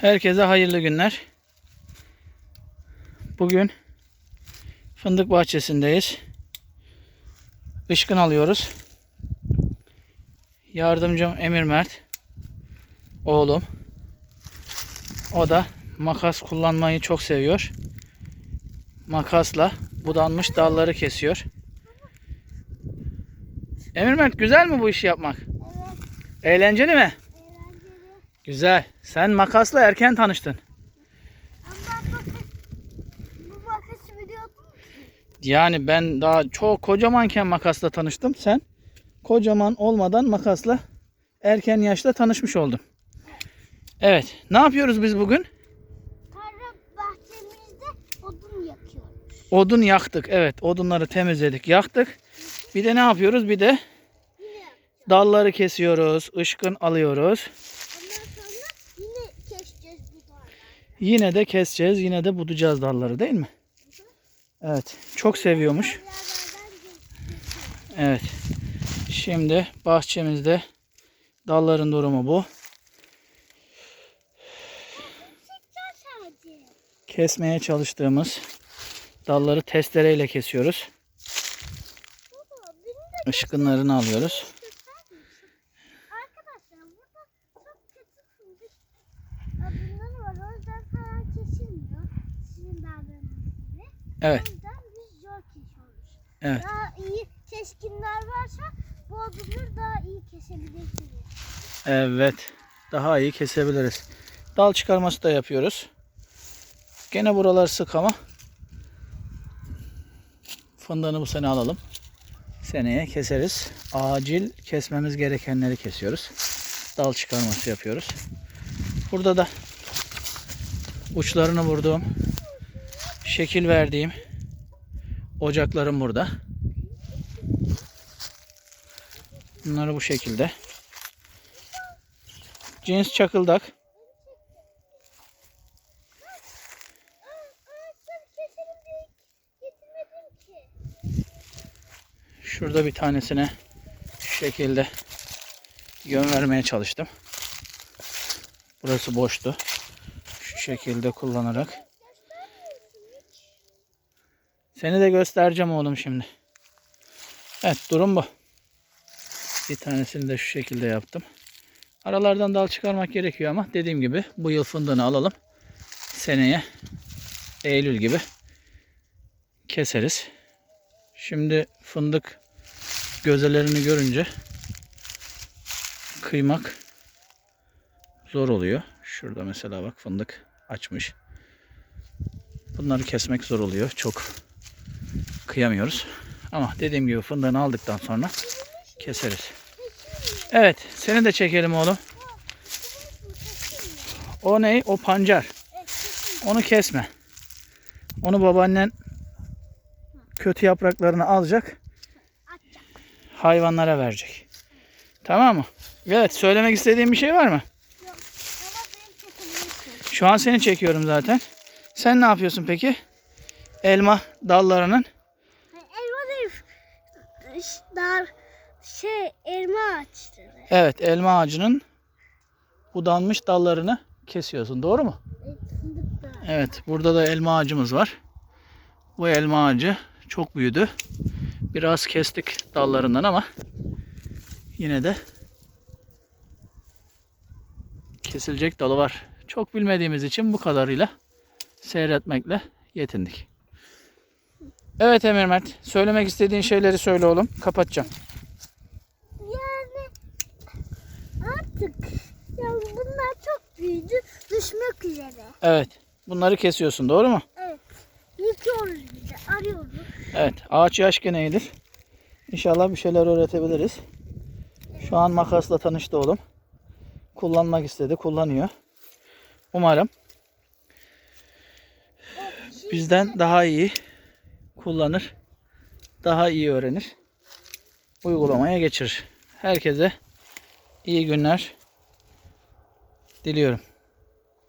Herkese hayırlı günler. Bugün fındık bahçesindeyiz. Işkın alıyoruz. Yardımcım Emir Mert. Oğlum. O da makas kullanmayı çok seviyor. Makasla budanmış dalları kesiyor. Emir Mert güzel mi bu işi yapmak? Eğlenceli mi? Güzel. Sen makasla erken tanıştın. Yani ben daha çok kocamanken makasla tanıştım. Sen kocaman olmadan makasla erken yaşta tanışmış oldun. Evet. Ne yapıyoruz biz bugün? Tarla bahçemizde odun yakıyoruz. Odun yaktık. Evet. Odunları temizledik. Yaktık. Bir de ne yapıyoruz? Bir de dalları kesiyoruz. ışkın alıyoruz. Ondan sonra yine keseceğiz bu tarlayı. Yine de keseceğiz. Yine de budayacağız dalları değil mi? Evet. Çok seviyormuş. Evet. Şimdi bahçemizde dalların durumu bu. Kesmeye çalıştığımız dalları testereyle kesiyoruz. Işkınlarını alıyoruz. Adımları var. O yüzden falan kesilmiyor. Sizin davrandığınız gibi. Evet. O yüzden biz zor kesiyoruz. Evet. Daha iyi keskinler varsa bu adımları daha iyi kesebilirsiniz. Evet. Daha iyi kesebiliriz. Dal çıkarması da yapıyoruz. Gene buralar sık ama fındığını bu sene alalım. Seneye keseriz. Acil kesmemiz gerekenleri kesiyoruz. Dal çıkarması yapıyoruz. Burada da uçlarını vurduğum, şekil verdiğim ocaklarım burada. Bunları bu şekilde. Cins çakıldak. Şurada bir tanesine şu şekilde yön vermeye çalıştım. Burası boştu. Şu şekilde kullanarak. Seni de göstereceğim oğlum şimdi. Evet durum bu. Bir tanesini de şu şekilde yaptım. Aralardan dal çıkarmak gerekiyor ama dediğim gibi bu yıl fındığını alalım. Seneye Eylül gibi keseriz. Şimdi fındık gözelerini görünce kıymak zor oluyor. Şurada mesela bak fındık açmış. Bunları kesmek zor oluyor. Çok kıyamıyoruz. Ama dediğim gibi fındığını aldıktan sonra keseriz. Evet, seni de çekelim oğlum. O ne? O pancar. Onu kesme. Onu babaannen kötü yapraklarını alacak. Hayvanlara verecek. Tamam mı? Evet, söylemek istediğin bir şey var mı? Şu an seni çekiyorum zaten. Sen ne yapıyorsun peki? Elma dallarının Elma değil. Dar şey elma ağaçları. evet elma ağacının budanmış dallarını kesiyorsun. Doğru mu? Evet, burada da elma ağacımız var. Bu elma ağacı çok büyüdü. Biraz kestik dallarından ama yine de kesilecek dalı var. Çok bilmediğimiz için bu kadarıyla seyretmekle yetindik. Evet Emir Mert, söylemek istediğin şeyleri söyle oğlum. Kapatacağım. Yani artık yani bunlar çok büyüdü. Düşmek üzere. Evet, bunları kesiyorsun, doğru mu? Evet. Yıkıyoruz bir de. Arıyoruz. Evet, ağaç yaş gene iyidir. İnşallah bir şeyler öğretebiliriz. Şu an makasla tanıştı oğlum. Kullanmak istedi, kullanıyor. Umarım bizden daha iyi kullanır, daha iyi öğrenir, uygulamaya geçirir. Herkese iyi günler diliyorum.